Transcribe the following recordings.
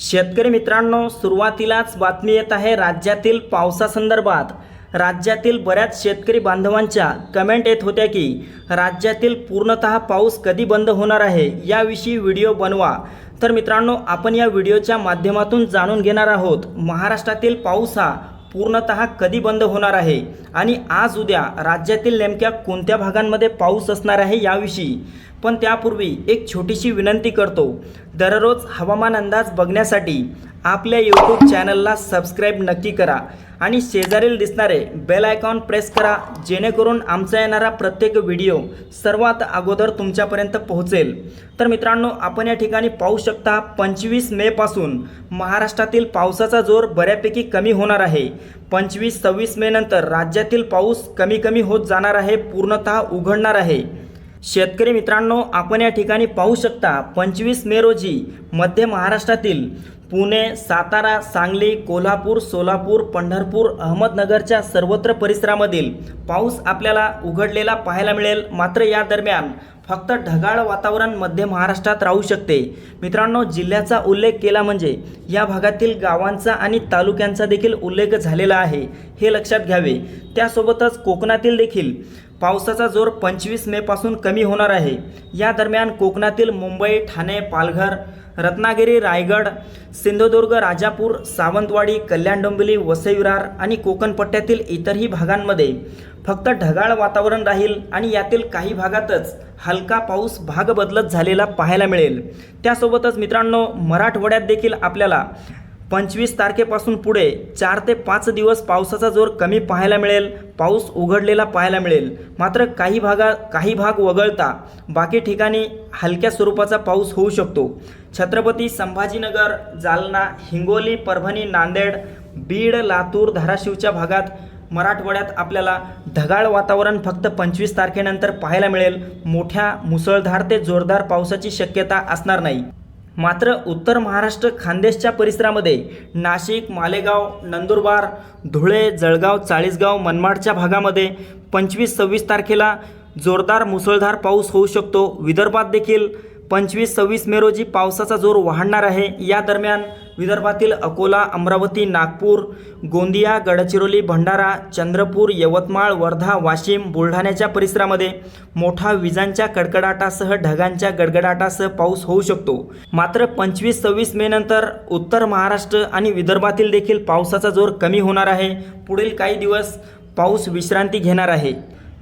शेतकरी मित्रांनो सुरुवातीलाच बातमी येत आहे राज्यातील पावसासंदर्भात. राज्यातील बऱ्याच शेतकरी बांधवांच्या कमेंट येत होत्या की राज्यातील पूर्णतः पाऊस कधी बंद होणार आहे याविषयी व्हिडिओ बनवा. तर मित्रांनो आपण या व्हिडिओच्या माध्यमातून जाणून घेणार आहोत महाराष्ट्रातील पाऊस हा पूर्णतः कधी बंद होणार आहे? आणि आज उद्या राज्यातील नेमक्या कोणत्या भागांमध्ये पाऊस असणार आहे याविषयी. पण त्यापूर्वी एक छोटीशी विनंती करतो. दररोज हवामान अंदाज बघण्यासाठी आपल्या यूट्यूब चॅनलला सबस्क्राईब नक्की करा आणि शेजारील दिसणारे बेल आयकॉन प्रेस करा जेणेकरून आमचा येणारा प्रत्येक व्हिडिओ सर्वात अगोदर तुमच्यापर्यंत पोहोचेल. तर मित्रांनो आपण या ठिकाणी पाहू शकता पंचवीस मेपासून महाराष्ट्रातील पावसाचा जोर बऱ्यापैकी कमी होणार आहे. पंचवीस सव्वीस मे नंतर राज्यातील पाऊस कमी कमी होत जाणार आहे पूर्णतः उघडणार आहे. शेतकरी मित्रांनो आपण या ठिकाणी पाहू शकता पंचवीस मे रोजी मध्य महाराष्ट्रातील पुणे सातारा सांगली कोल्हापूर सोलापूर पंढरपूर अहमदनगरच्या सर्वत्र परिसरामधील पाऊस आपल्याला उघडलेला पाहायला मिळेल. मात्र या दरम्यान फक्त ढगाळ वातावरण मध्य महाराष्ट्रात राहू शकते. मित्रांनो जिल्ह्याचा उल्लेख केला म्हणजे या भागातील गावांचा आणि तालुक्यांचा देखील उल्लेख झालेला आहे. हे लक्षात घ्यावे. त्यासोबतच कोकणातील देखील पावसाचा जोर पंचवीस मेपासून कमी होणार आहे. या दरम्यान कोकणातील मुंबई ठाणे पालघर रत्नागिरी रायगड सिंधुदुर्ग राजापूर सावंतवाडी कल्याण डोंबिवली वसईविरार आणि कोकणपट्ट्यातील इतरही भागांमध्ये फक्त ढगाळ वातावरण राहील आणि यातील काही भागातच हलका पाऊस भाग बदलत झालेला पाहायला मिळेल. त्यासोबतच मित्रांनो मराठवाड्यात देखील आपल्याला पंचवीस तारखेपासून पुढे चार ते पाच दिवस पावसाचा जोर कमी पाहायला मिळेल पाऊस उघडलेला पाहायला मिळेल. मात्र काही भागा काही भाग वगळता बाकी ठिकाणी हलक्या स्वरूपाचा पाऊस होऊ शकतो. छत्रपती संभाजीनगर जालना हिंगोली परभणी नांदेड बीड लातूर धाराशिवच्या भागात मराठवाड्यात आपल्याला ढगाळ वातावरण फक्त पंचवीस तारखेनंतर पाहायला मिळेल. मोठ्या मुसळधार ते जोरदार पावसाची शक्यता असणार नाही. मात्र उत्तर महाराष्ट्र खानदेशच्या परिसरामध्ये नाशिक मालेगाव नंदुरबार धुळे जळगाव चाळीसगाव मनमाडच्या भागामध्ये पंचवीस सव्वीस तारखेला जोरदार मुसळधार पाऊस होऊ शकतो. विदर्भात देखील पंचवीस सव्वीस मे रोजी पावसाचा जोर वाढणार आहे. या दरम्यान विदर्भातील अकोला अमरावती नागपूर गोंदिया गडचिरोली भंडारा चंद्रपूर यवतमाळ वर्धा वाशिम बुलढाण्याच्या परिसरामध्ये मोठा विजांच्या कडकडाटासह ढगांच्या गडगडाटासह पाऊस होऊ शकतो. मात्र पंचवीस सव्वीस मे नंतर उत्तर महाराष्ट्र आणि विदर्भातील देखील पावसाचा जोर कमी होणार आहे. पुढील काही दिवस पाऊस विश्रांती घेणार आहे.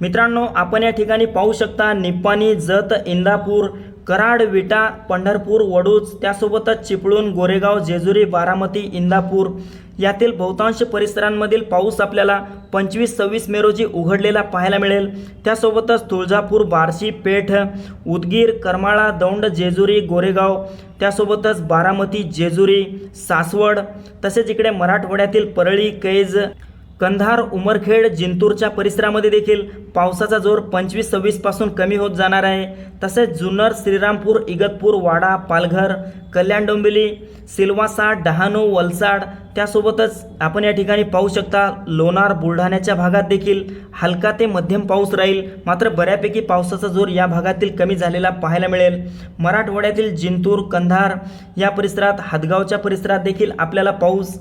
मित्रांनो आपण या ठिकाणी पाहू शकता निप्पाणी जत इंदापूर कराड विटा पंढरपूर वडूज त्यासोबतच चिपळूण गोरेगाव जेजुरी बारामती इंदापूर यातील बहुतांश परिसरांमधील पाऊस आपल्याला पंचवीस सव्वीस मे रोजी उघडलेला पाहायला मिळेल. त्यासोबतच तुळजापूर बार्शी पेठ उदगीर करमाळा दौंड जेजुरी गोरेगाव त्यासोबतच बारामती जेजुरी सासवड तसेच इकडे मराठवाड्यातील परळी कैज कंधार उमरखेड जिंतूरच्या परिसरामध्ये देखील पावसाचा जोर पंचवीस सव्वीसपासून कमी होत जाणार आहे. तसेच जुन्नर श्रीरामपूर इगतपूर वाडा पालघर कल्याण डोंबिवली सिल्वासा डहाणू वलसाड त्यासोबतच आपण या ठिकाणी पाहू शकता लोणार बुलढाण्याच्या भागात देखील हलका ते मध्यम पाऊस राहील. मात्र बऱ्यापैकी पावसाचा जोर या भागातील कमी झालेला पाहायला मिळेल. मराठवाड्यातील जिंतूर कंधार या परिसरात हदगावच्या परिसरात देखील आपल्याला पाऊस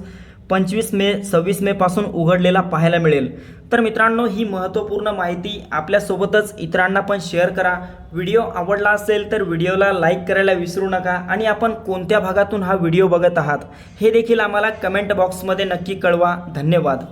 पंचवीस मे सव्वीस मेपासून उघडलेला पाहायला मिळेल. तर मित्रांनो ही महत्त्वपूर्ण माहिती आपल्यासोबतच इतरांना पण शेअर करा. व्हिडिओ आवडला असेल तर व्हिडिओला लाईक करायला विसरू नका आणि आपण कोणत्या भागातून हा व्हिडिओ बघत आहात हे देखील आम्हाला कमेंट बॉक्समध्ये नक्की कळवा. धन्यवाद.